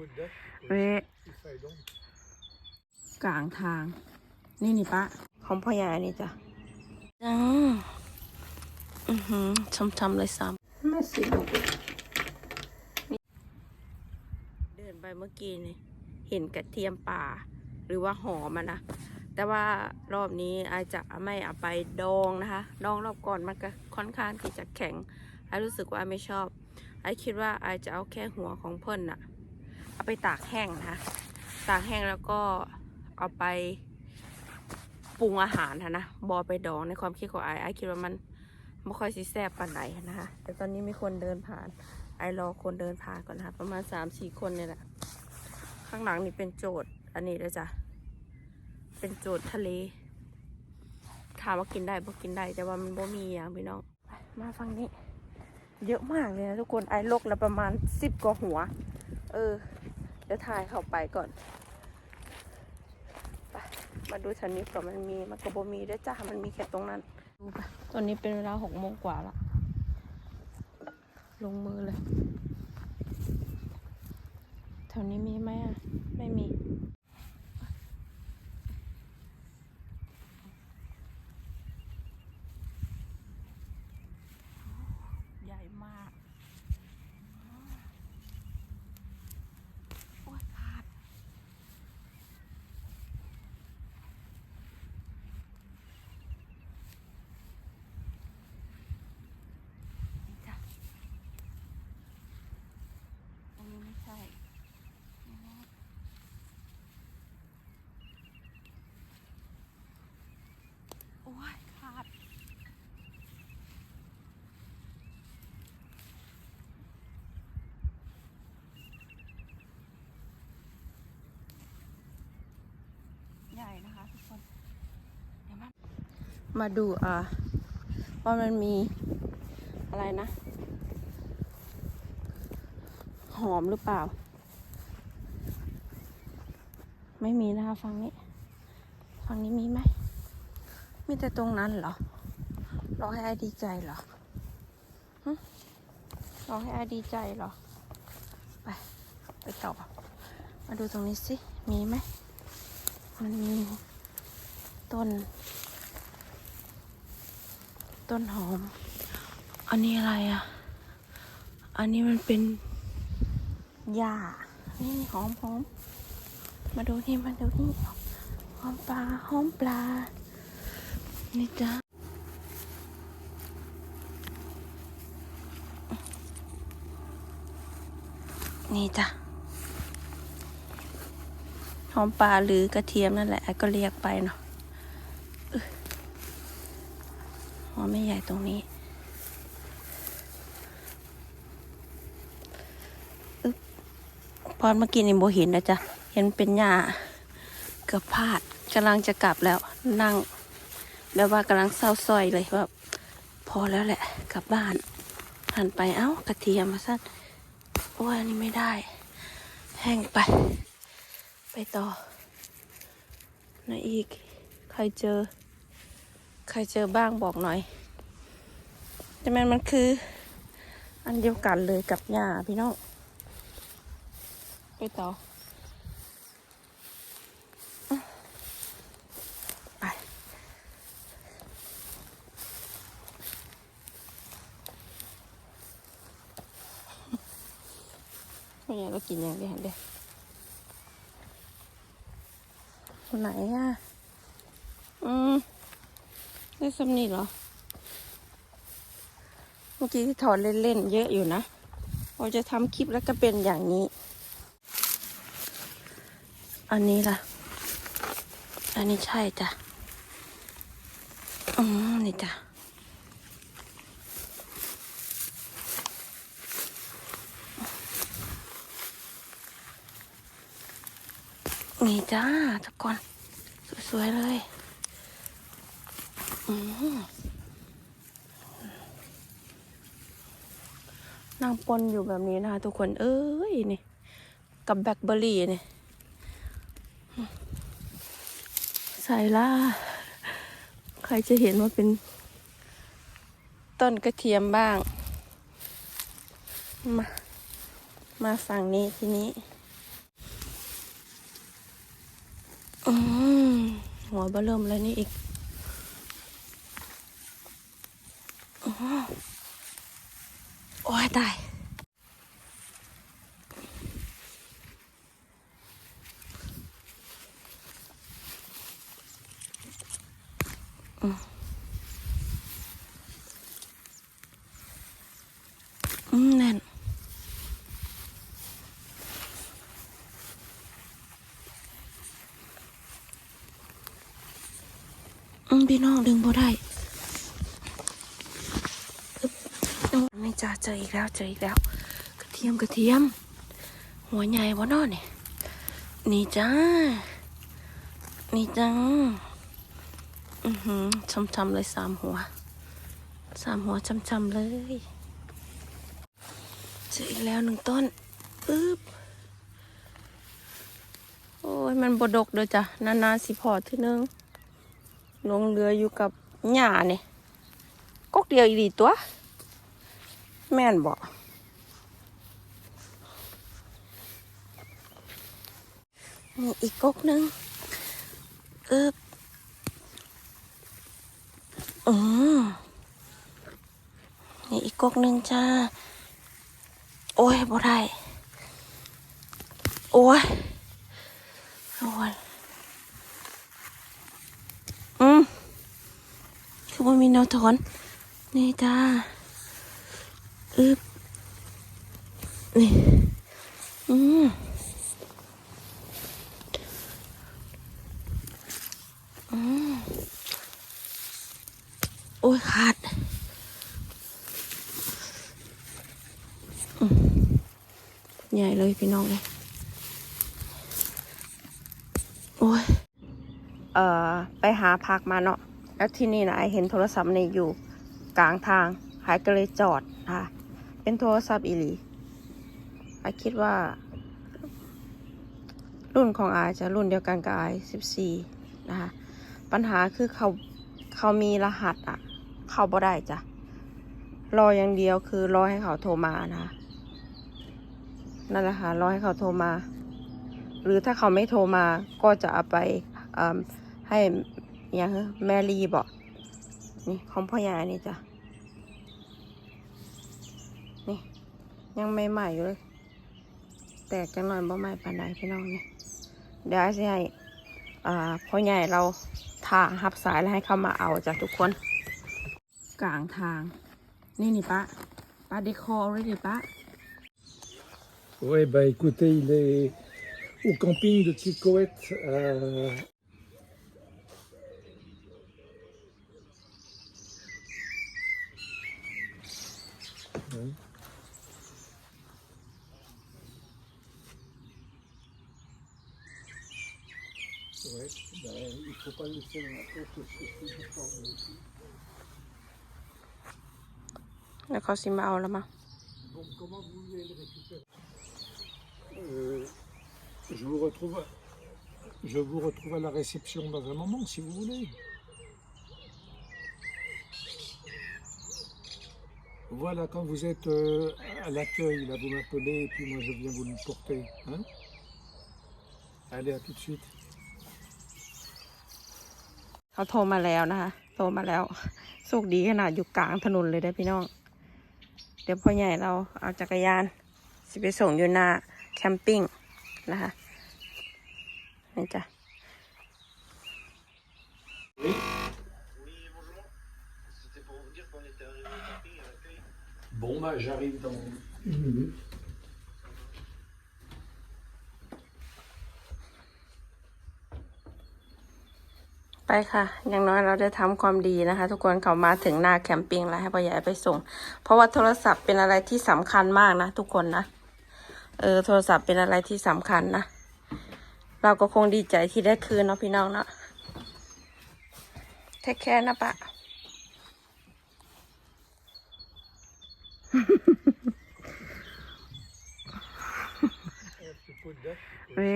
trodde. เวะ I Feidom. กลางทาง นี่นี่ปะของพ่อใหญ่นี่จ้ะจ้าอือหือช้ำๆเลยซ้ำไม่สิเดินไปเมื่อกี้นี่เห็นกระเทียมป่า หรือว่าหอมอะนะแต่ว่ารอบนี้อาจจะไม่เอาไปดองนะคะ ดองรอบก่อนมันก็ค่อนข้างที่จะแข็งไอรู้สึกว่าไม่ชอบไอคิดว่าไอจะเอาแค่หัวของเพิ่นน่ะ เอาไปตากแห้งนะคะตากแห้งแล้วก็เอาไปปรุงอาหารนะนะบอไปดองในความคิดของไอไอคิดว่ามันไม่ค่อยสิแซ่บปานใดนนะคะแต่ตอนนี้มีคนเดินผ่าน ไอรอคนเดินผ่านก่อนนะคะประมาณสามสี่คนเนี่ยแหละข้างหลังนี่เป็นโจทย์อันนี้ด้วยจ้ะเป็นโจทย์ทะเลถามว่ากินได้บ่กินได้แต่ว่ามันบ่มีอย่างพี่น้องมาฟังนี้ เยอะมากเลยนะทุกคนไอลกแล้วประมาณสิบกว่าหัว เออ ดี๋ยวถ่ายเข้าไปก่อนไปมาดูชนิดก่อนมันมีมันก็บมีด้วยจ้ามันมีแค่ตรงนั้นดูไปตอนนี้เป็นเวลาหกโมงกว่าละลงมือเลยแถวนี้มีไหมอะ ไม่มี ใหญ่มาก โอ้ยพลาดนี่จ้ะอันนี้ไม่ใช่อันนี้โอ้ยพลาด ใหญ่นะคะทุกคน เดี๋ยวมา มาดูอ่าว่ามันมีอะไรนะ หอมหรือเปล่า ไม่มีนะคะฝั่งนี้ฝั่งนี้มีไหม มีแต่ตรงนั้นเหรอ รอให้ไอดีใจเหรอรอให้ไอดีใจเหรอ ไป ไปต่อมาดูตรงนี้สิ มีไหม มันมีต้น ต้นหอม อันนี้อะไรอะ อันนี้มันเป็นหญ้านี่หอมหอม มาดูนี่มาดูนี่หอมปลาหอมปลา นี่จ้านี่จ้ะหอมปลาหรือกระเทียมนั่นแหละก็เรียกไปเนาะอึ๊ะ หอมไม่ใหญ่ตรงนี้อึ๊บพอเมื่อกี้นี่โบเห็นนะจ๊ะ เห็นเป็นหญ้าเกือบพลาดกำลังจะกลับแล้วนั่งแบบว่ากำลังเศร้าส้อยเลยว่าพอแล้วแหละ กลับบ้านหันไปเอ้ากระเทียมมาสั้นโอ้ยอันนี้ไม่ได้ แห้งไป ไปต่อไหนอีก ใครเจอ ใครเจอบ้างบอกหน่อยแต่มันมันคือ อันเดียวกันเลยกับหญ้าพี่น้องไปต่อไปไม่งั้นเรากินอย่างเดียวเดียวคนไหนอะ อืม ได้สำนีเหรอ เมื่อกี้ที่ถอนเล่นๆเยอะอยู่นะเราจะทำคลิปแล้วก็เป็นอย่างนี้ อันนี้ล่ะ อันนี้ใช่จ้ะ อืมนี่จ้ะนี่จ้าทุกคน สวย ๆ เลย นั่งปนอยู่แบบนี้นะคะทุกคน เอ้ยนี่ กับแบล็คเบอร์รี่นี่ใส่ล่า ใครจะเห็นว่าเป็น ต้นกระเทียมบ้าง มา มาฝั่งนี้ทีนี้อหัวเบเริ่มแล้วนี่อีกอ๋อ โอ้ยตายอืมแน่นอืมพี่น้องดึงบ่ได้อึ๊บโอ้นี่ จ้าเจออีกแล้วเจออีกแล้ว กระเทียมกระเทียม หัวใหญ่วะนอเนี่ยนี่จ้า นี่จ้า อือหือช้ำๆเลยสามหัว สามหัวช้ำๆเลย เจออีกแล้วหนึ่งต้นปึ๊บโอ้ยมันบดกเด้อจ้ะนานๆสิพอทีนึงลงเรืออยู่กับหญ้าเนี่ยก๊กเดียวอีดีตัว แม่นบอกนี่อีกกกนึงเอบอืมนี่อีกกกนึงจ้า โอ้ยบ่ได้ โอ้ยโอ้ยอืม คือว่ามีแนวถอน นี่จ้า อึบนี่อืมอืมโอ้ยขาดใหญ่เลยพี่น้องเลยโอ้ย เอ่อ ไปหาพักมาเนาะ แล้วที่นี่นะไอเห็นโทรศัพท์ในอยู่กลางทางหายก็เลยจอดนะคะ เป็นโทรศัพท์อีหลีไอคิดว่า รุ่นของไอจะรุ่นเดียวกันกับไอสิบสี่นะคะ ปัญหาคือเขาเขามีรหัสอะเข้าบ่ได้จ้ะ รออย่างเดียวคือรอให้เขาโทรมานะะนั่นแหละค่ะ รอให้เขาโทรมา หรือถ้าเขาไม่โทรมาก็จะเอาไปให้อย่างแม่รีบอกนี่ของพ่อใหญ่นี่จ้ะ ยังใหม่อยู่เลย แตกจังหน่อยบ่ใหม่ปานใดพี่น้องเนี่ยเดี๋ยวไอ้สิให้อ่าพ่อใหญ่เราทางหับสายแล้วให้เขามาเอาจ้ะทุกคน กลางทาง นี่นี่ปะปะได้คอเลยดิปะ Oui, bah écoutez, il est au camping de Ticoët. Euh... Oui. Ouais, ben, il ne faut pas laisser la porte D'accord, c'est marrant là-bas. Bon, comment vous voulez le récupérer euh, Je vous retrouve. Je vous retrouve à la réception dans un moment, si vous voulez. Voilà, quand vous êtes euh, à l'accueil, là, vous m'appelez et puis moi je viens vous le porter. Hein. Allez, à tout de suite. เขาโทรมาแล้วนะคะ โทรมาแล้วโชคดีขนาดอยู่กลางถนนเลยได้พี่น้อง เดี๋ยวพ่อใหญ่เราเอาจักรยานสิไปส่งอยู่หน้าแคมปิ้งนะคะนี่จ้ะ Bon, bah j'arrive dans une minute. ไปค่ะ อย่างน้อยเราได้ทำความดีนะคะ ทุกคนเขามาถึงหน้าแคมปิ้งแล้วให้พ่อใหญ่ไปส่ง เพราะว่าโทรศัพท์เป็นอะไรที่สำคัญมากนะ ทุกคนนะเออโทรศัพท์เป็นอะไรที่สำคัญนะเราก็คงดีใจที่ได้คืนเนาะพี่น้องเนาะเทคแคร์นะปะ Tu peux le dire, เว้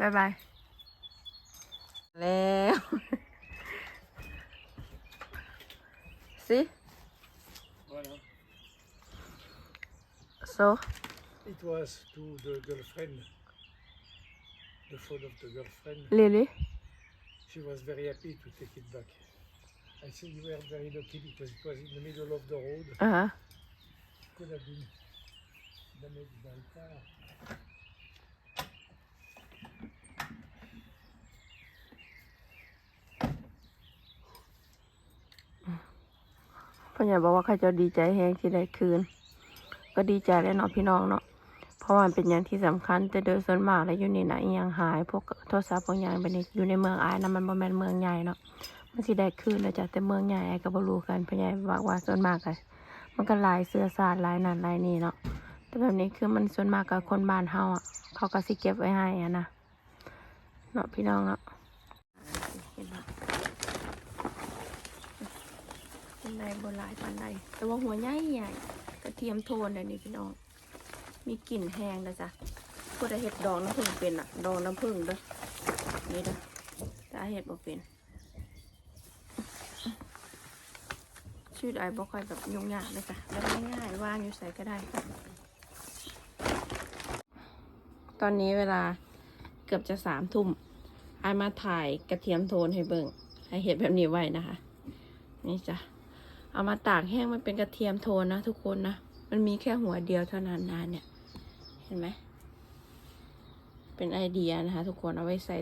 บายบาย แล้ว สิ Voilà. so It was to the girlfriend. The phone of the girlfriend. really She was very happy to take it back. I said you were very lucky because it was in the middle of the road. อ่าฮะ Could have been damaged by car. พ่อใหญ่บอกว่าเขาจะดีใจแฮงที่ได้คืน ก็ดีใจแล้วเนาะพี่น้องเนาะเพราะมันเป็นอย่างที่สำคัญแต่โดยส่วนมากแล้วอยู่ในไหนยังหายพวกโทรศัพท์พวกอย่างไปนี่อยู่ในเมืองอายนะมันบ่แม่นเมืองใหญ่เนาะมันสิได้คืนแล้วจ้ะแต่เมืองใหญ่ก็บ่รู้กันพ่อใหญ่บอกว่าส่วนมากอะมันก็หลายเสื้อสาดหลายนั่นหลายนี่เนาะแต่แบบนี้คือมันส่วนมากกับคนบ้านเฮาอะเขาก็สิเก็บไว้ให้อะนะเนาะพี่น้องเนาะ เห็นปะปันไดบนหลายปันไดแต่ว่าหัวใหญ่ใหญ่กระเทียมโทนเดี๋ยวนี้พี่น้อง มีกลิ่นแห้งนะจ๊ะพวกเห็ดดองน้ำผึ้งเป็นอะดองน้ำผึ้งด้อนี่เด้อแต่เห็ดบ่เป็นชื่อไอ้บ่ค่อยแบบยุ่งยากเลยจ้ะแล้วง่ายๆว่างอยู่ใส่ก็ได้ ตอนนี้เวลาเกือบจะสามทุ่มไอายมาถ่ายกระเทียมโทนให้เบิ่งให้เห็ดแบบนี้ไว้นะคะ นี่จ้ะ เอามาตากแห้งมันเป็นกระเทียมโทนนะทุกคนนะ มันมีแค่หัวเดียวเท่านั้นนะเนี่ย เห็นไหม เป็นไอเดียนะคะ ทุกคนเอาไว้ใส่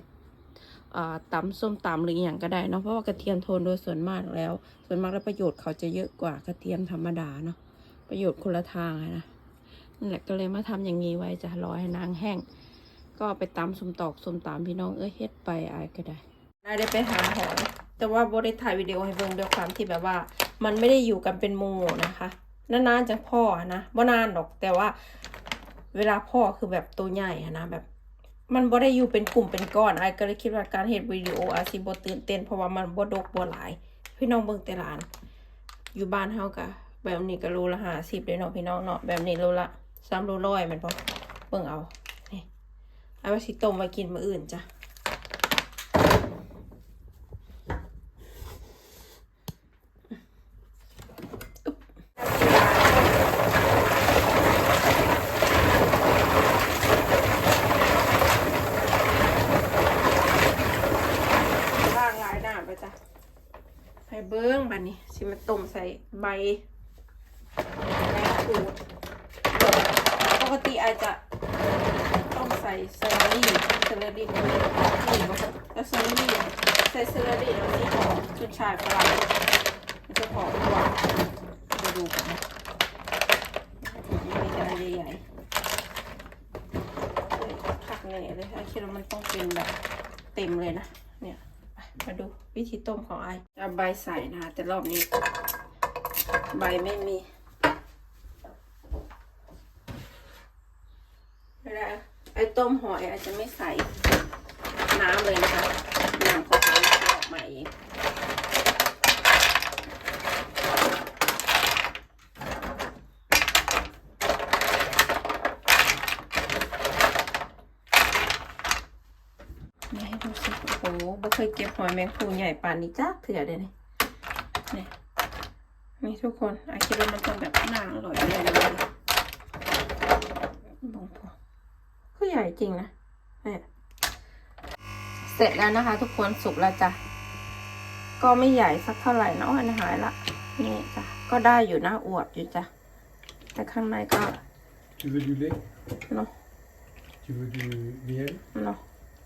ตำส้มตำหรืออย่างก็ได้เนาะ เพราะว่ากระเทียมโทนโดยส่วนมากแล้ว ส่วนมากแล้วประโยชน์เขาจะเยอะกว่ากระเทียมธรรมดาเนาะ ประโยชน์คนละทางนะนั่นแหละก็เลยมาทำอย่างนี้ไว้จะรอให้นางแห้ง ก็ไปตำส้มตอกส้มตำพี่น้องเอ้ยเฮ็ดไปอายก็ได้ ได้ไปหาหอย แต่ว่าโบได้ถ่ายวิดีโอให้เบิ่งด้วยความที่แบบว่า มันไม่ได้อยู่กันเป็นหมู่นะคะนานๆจะพ่อนะบ่นานหรอกแต่ว่าเวลาพ่อคือแบบตัวใหญ่นะแบบ มันบ่ได้อยู่เป็นกลุ่มเป็นก้อนไอ้ก็เลยคิดว่าการเฮ็ดวิดีโออาจสิบ่ตื่นเต้นเพราะว่ามันบ่ดกบ่หลาย พี่น้องเบิ่งแต่หลาน อยู่บ้านเฮากะแบบนี้ก็โลละ50เลยเนาะพี่น้องเนาะแบบนี้โลละ3โลร้อยม่นบ่เบิ่งเอานี่เอาไว้สิต้มไว้กินมื้ออื่นจ้ะ ล่างหลายหน้าไปจ้ะให้เบิ้งบัดนี้ สิมาต้มใส่ใบแมงขูดปกติอาจจะต้องใส่เซอร์รี่เซอร์รี่นี่แล้วเซอร์รี่ใส่เซอร์รี่แล้วนี่หอมชุนชายฝรั่งมันจะหอมกว่าจะดูกันนะมันมีแต่อันใหญ่ๆเฮ้ยคักแน่เลยไอ้คิดว่ามันต้องเป็นแบบเต็มเลยนะ เนี่ย มาดูวิธีต้มของไอจะใบใส่นะคะแต่รอบนี้ ใบไม่มีเวลาไอ้ต้มหอยอาจจะไม่ใส่น้ำเลยนะคะน้ำของเขาจะออกมาเองนี่ให้ดูสิโอ้โหบ่เคยเก็บหอยแมงภูใหญ่ป่านนี้จ้าเถื่อเลยนี่นี่นี่ ทุกคนไอคิดว่ามันต้องแบบน่าอร่อยแน่เลยบองพอคือใหญ่จริงนะเนี่ยเสร็จแล้วนะคะ ทุกคนสุกแล้วจ้ะก็ไม่ใหญ่สักเท่าไหร่เนาะอันหายละนี่จ้ะก็ได้อยู่นะอวบอยู่จ้ะแต่ข้างในก็ Tu veux du lait เนาะ Tu veux du miel เนาะ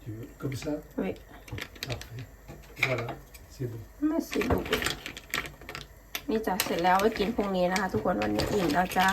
Tu veux comme ça เว้ย Parfait. Voilà, c'est bon. ไม่สิลูก นี่จ้ะเสร็จแล้วไว้กินพรุ่งนี้นะคะ ทุกคนวันนี้อิ่มแล้วจ้า